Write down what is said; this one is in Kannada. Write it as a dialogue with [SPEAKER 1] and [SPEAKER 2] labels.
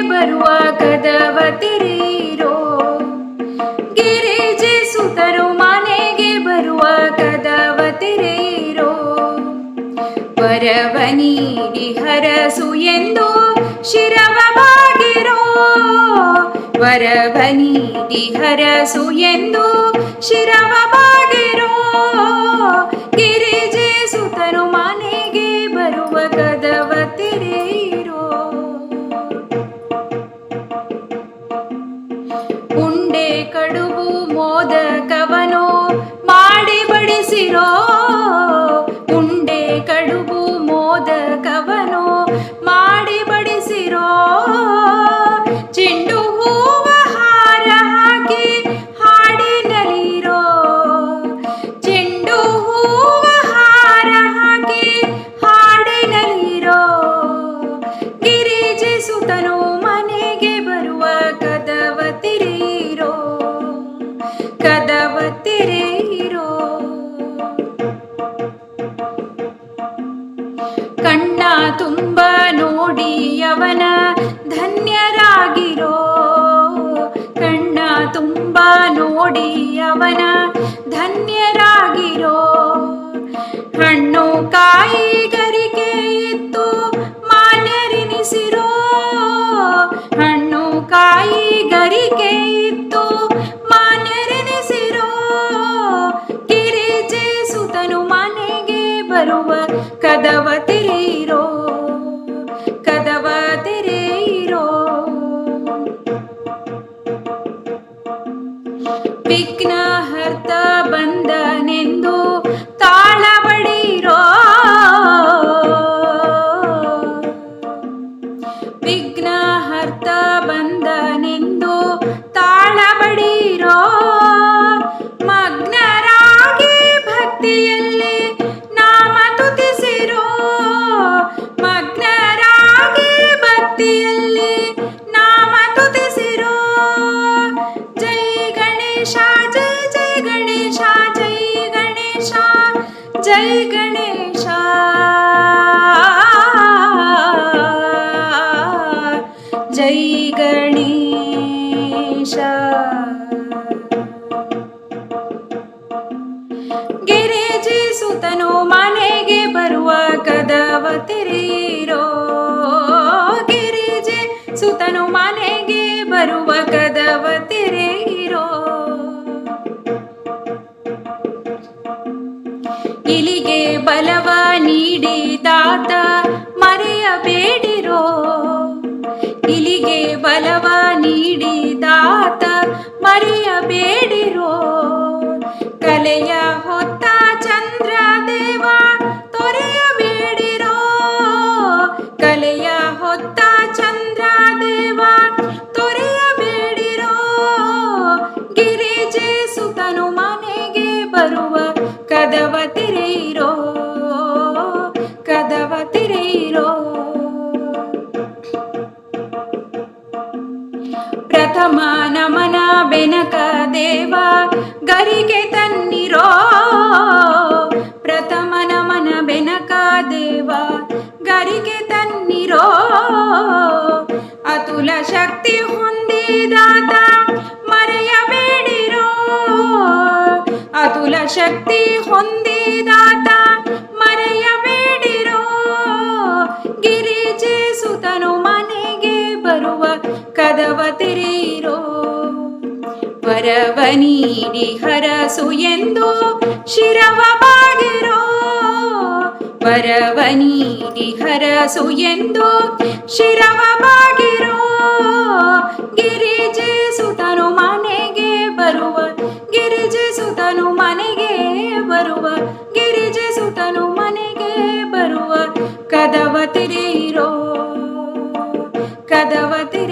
[SPEAKER 1] ಬರುವ ಕದವ ತೆರೆಯಿರೋ. ಗಿರಿಜೆ ಸುತನು ಮನೆಗೆ ಬರುವ ಕದವ ತೆರೆಯಿರೋ. ವರವ ನೀಡಿ ಹರಸು ಎಂದು ಶಿರವ ಬಾಗಿರೋ ನೀಡಿ ಹರಸು ಎಂದು ಶಿರವ ಗಿರಿಜೆ ಸುತನು ಮನೆಗೆ ಬರುವ ಕದವ the ತುಂಬ ನೋಡಿ ಅವನ ಧನ್ಯರಾಗಿರೋ. ಕಣ್ಣ ತುಂಬ ನೋಡಿ ಅವನ ಧನ್ಯರಾಗಿರೋ. ಹಣ್ಣು ಕಾಯಿ ಗರಿಕೆ ಇತ್ತು ಮಾನ್ಯರೆನಿಸಿರೋ ಹಣ್ಣು ಇತ್ತು ಮಾನ್ಯರೆನಿಸಿರೋ ಸುತನು ಮನೆಗೆ ಬರುವ ಕದವ ತೆರೆಯಿರೋ. ವಿಘ್ನ ಹರ್ತ ಬಂದನೆಂದು ತಾಳಬಡಿರೋ. ವಿಘ್ನ ಹರ್ತ ಬಂದನೆಂದು जय गणेश। जय गणेश। गिरिजे सुतनो सुतनुमानेगे ब कदवतिरिरो गिरिजे सुतनुमानेगे ब कदवतिरिरो ಬಲವ ನೀಡಿ ತಾತ ಮರೆಯಬೇಡಿರೋ. ಇಲಿಗೆ ಬಲವ ನೀಡಿ ತಾತ ಮರೆಯಬೇಡಿರೋ. ಕಲೆಯ ಹೊತ್ತ ಚಂದ್ರ ದೇವ, ತೊರೆಯಬೇಡಿರೋ. ಕಲೆಯ ಹೊತ್ತ ಚಂದ್ರ ದೇವ, ತೊರೆಯಬೇಡಿರೋ. ಗಿರಿಜೆ ಸುತನು ಮನೆಗೆ ಬರುವ ಕದವ ತೆರೆಯಿರೋ. ನಮನ ಬೆನಕ ದೇವ, ಗರಿಗೆ ತನ್ನಿರೋ. ಪ್ರಥಮ ನಮನ ಬೆನಕ ದೇವ, ಗರಿಗೆ ತನ್ನಿರೋ. ಅತುಲ ಶಕ್ತಿ ಹೊಂದಿದಾತ ಮರೆಯಬೇಡಿರೋ ಅತುಲ ಶಕ್ತಿ ಹೊಂದಿದಾತ ಮರೆಯಬೇಡಿರೋ ಗಿರಿಜೆ ಸುತನು ಮನೆಗೆ ಬರುವ ಕದವ ತೆರೆಯಿರೋ ವರವ ನೀಡಿ ಹರಸು ಎಂದು ಶಿರವ ಬಾಗಿರೋ ವರವ ನೀಡಿ ಹರಸು ಎಂದು ಶಿರವ ಬಾಗಿರೋ ಗಿರಿಜೆ ಮನೆಗೆ ಬರುವ ಗಿರಿಜೆ ಸುತನು ಮನೆಗೆ ಬರುವ ಗಿರಿಜೆ ಸುತನು ಮನೆಗೆ ಬರುವ ಕದವ ತೆರೆಯಿರೋ ಕದವ ತೆರೆಯಿರೋ